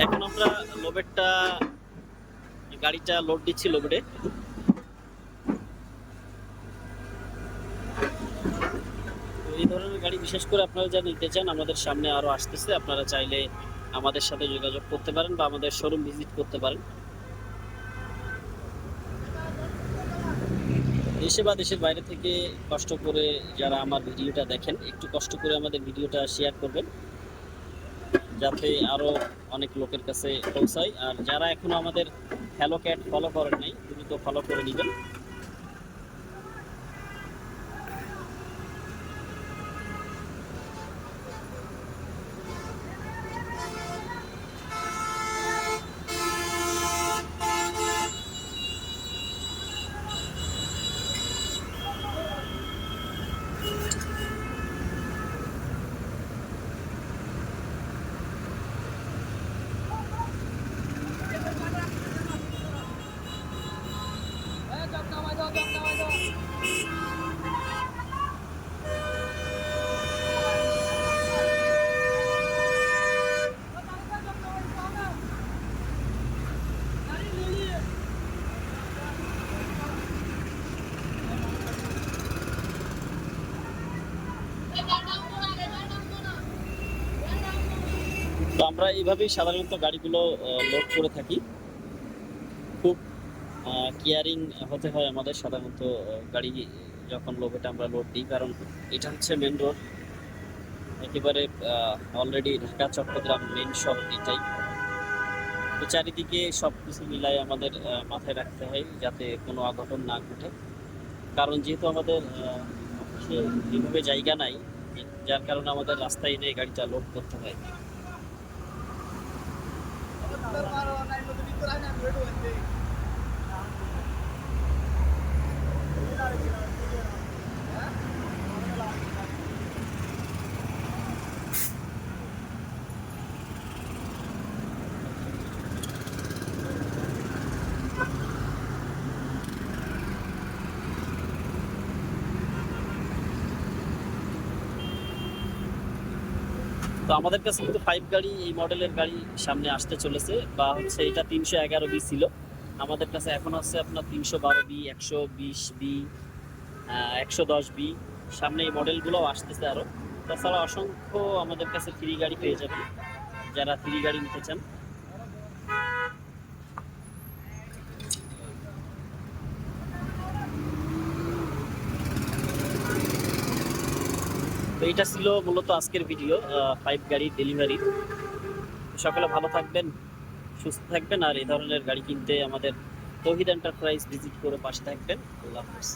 এখন আমরা লোবেরটা গাড়িটা লোড দিচ্ছি লোবেডে তো এই ধরনের গাড়ি বিশেষ করে আপনারা যা নিতে চান, আমাদের সামনে আরও আসতেছে। আপনারা চাইলে আমাদের সাথে যোগাযোগ করতে পারেন বা আমাদের শোরুম ভিজিট করতে পারেন। দেশে বা দেশের বাইরে থেকে কষ্ট করে যারা আমার ভিডিওটা দেখেন, একটু কষ্ট করে আমাদের ভিডিওটা শেয়ার করবেন। যাতে আরও অনেক লোকের কাছে পৌঁছায়। আর যারা এখনও আমাদের হ্যালো ক্যাট ফলো করেন নাই তুমি তো ফলো করে নেবেন। তো আমরা এইভাবেই সাধারণত গাড়িগুলো লোড করে থাকি। খুব কেয়ারিং হতে হয় আমাদের সাধারণত গাড়ি যখন লোভেটা আমরা লোড দিই, কারণ এটা হচ্ছে মেন রোড একেবারে অলরেডি ঢাকা, চট্টগ্রাম মেন সব এটাই। তো চারিদিকে সব কিছু মিলাই আমাদের মাথায় রাখতে হয় যাতে কোনো অঘটন না ঘটে। কারণ যেহেতু আমাদের এইভাবে জায়গা নাই, যার কারণে আমাদের রাস্তায় এনে গাড়িটা লোড করতে হয়। મારો નહીં તો નીકળાને મેળવું তো আমাদের কাছে কিন্তু ফাইভ গাড়ি, এই মডেলের গাড়ি সামনে আসতে চলেছে বা হচ্ছে এটা তিনশো এগারো বি ছিল। আমাদের কাছে এখন আছে আপনার তিনশো বারো বি, একশো বিশ বি একশো দশ বি। সামনে এই মডেলগুলোও আসতেছে আরও তাছাড়া অসংখ্য আমাদের কাছে ফ্রি গাড়ি পেয়ে যাবে যারা ফ্রি গাড়ি নিতে চান। তো এটা ছিল মূলত আজকের ভিডিও পাইপ গাড়ি ডেলিভারি সকালে ভালো থাকবেন, সুস্থ থাকবেন, আর এই ধরনের গাড়ি কিনতে আমাদের তহিদ এন্টারপ্রাইজ ভিজিট করে পাশে থাকবেন। আল্লাহ হাফিজ।